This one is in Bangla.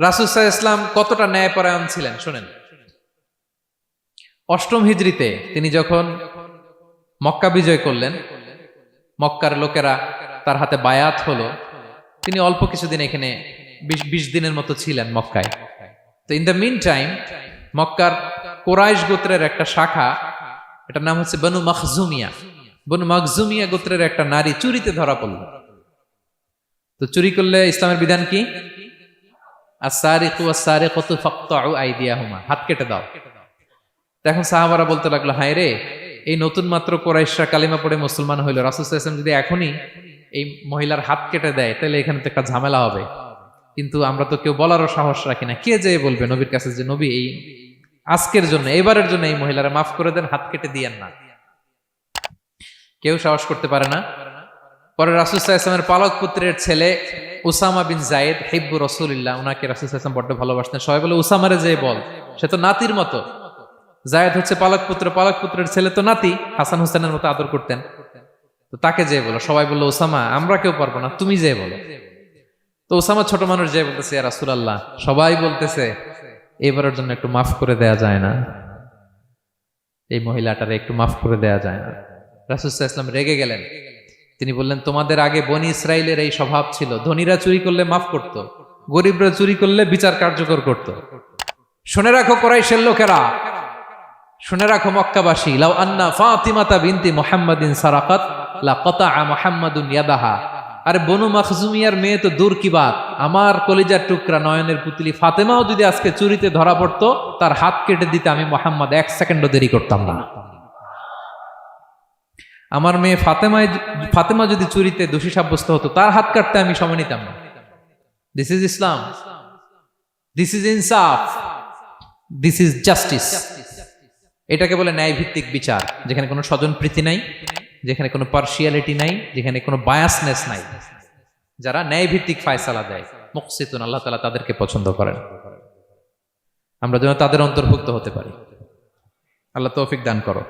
রাসুসাহ ইসলাম কতটা ন্যায়পরায়ণ ছিলেন? শোনেন। অষ্টম হিজড়িতে তিনি যখন মক্কা বিজয় করলেন, মক্কার লোকেরা তার হাতে বায়াত হলো। তিনি অল্প কিছুদিন এখানে বিশ বিশ দিনের মতো ছিলেন মক্কায়। তো ইন দ্য মিন টাইম মক্কার কোরাইশ গোত্রের একটা শাখা, এটার নাম হচ্ছে বনু মখজুমিয়া। বনু মখজুমিয়া গোত্রের একটা নারী চুরিতে ধরা পড়ল। তো চুরি করলে ইসলামের বিধান কি? আসারিকু আসারিকতু ফাকতাউ আইদিয়াহুমা। হাত কেটে দাও। তো এখন সাহাবারা বলতে লাগল, হায় রে, এই নতুন মাত্র কোরাইশরা কালিমা পড়ে মুসলমান হইল। রাসুল ইসলাম যদি এখনই এই মহিলার হাত কেটে দেয়, তাহলে এখানে তো একটা ঝামেলা হবে। কিন্তু আমরা তো কেউ বলারও সাহস রাখি না। কে যে বলবে নবীর কাছে যে, নবী, এই আজকের জন্য, এবারের জন্য এই মহিলারা মাফ করে দেন, হাত কেটে দিয়েন না কেউ সাহস করতে পারে না? পরে রাসুসাহ ইসলামের পালক পুত্রের ছেলে উসামা বিন জায়েদ, হিব্বু রসুলিল্লাহ ওনাকে রাসুসাহ ইসলাম বড্ড ভালোবাসতেন। সবাই বলে, উসামারে যে বল, সে তো নাতির মতো। জায়েদ হচ্ছে পালক পুত্র, পালক পুত্রের ছেলে তো নাতি, হাসান হোসেনের মতো আদর করতেন। তো তাকে যে বলো? সবাই বলল ওসামা আমরা কেউ পারব না, তুমি যে বলো। তো ওসামা ছোট মানুষ, যে বলতেছে রাসুল আল্লাহ সবাই বলতেছে, এবারের জন্য একটু মাফ করে দেয়া যায় না। এই মহিলাটারে একটু মাফ করে দেয়া যায় না। রাসুসাহ ইসলাম রেগে গেলেন। তিনি বললেন, তোমাদের আগে বনি ইসরায়েলের এই স্বভাব ছিল। ধনীরা চুরি করলে মাফ করত, গরিবরা চুরি করলে বিচার কার্যকর করত। শুনে রাখো কোরাইশের লোকেরা। শুনে রাখো মক্কাবাসী। লাউ আন্না ফাতিমাতা বিনতি মুহাম্মাদিন সারাকাত, লা কতা মুহাম্মাদুন ইয়াদাহা। আরে বনু মাখজুমিয়ার মেয়ে তো দূর কি বাত? আমার কলিজার টুকরা নয়নের পুতলি ফাতেমাও যদি আজকে চুরিতে ধরা পড়তো, তার হাত কেটে দিতে আমি মোহাম্মদ এক সেকেন্ডও দেরি করতাম না। আমার মেয়ে ফাতেমায় ফাতেমা যদি চুরিতে দোষী সাব্যস্ত হতো, তার হাত কাটতে আমি সময় নিতাম না। This is Islam this is insaf this is justice এটাকে বলে ন্যায় ভিত্তিক বিচার, যেখানে কোনো স্বজন প্রীতি নাই, যেখানে কোনো পার্সিয়ালিটি নাই, যেখানে কোনো বায়াসনেস নাই। যারা ন্যায় ভিত্তিক ফায়সালা দেয় মুকসিতুন আল্লাহ তালা তাদেরকে পছন্দ করেন। আমরা যেন তাদের অন্তর্ভুক্ত হতে পারি। আল্লাহ তৌফিক দান করো।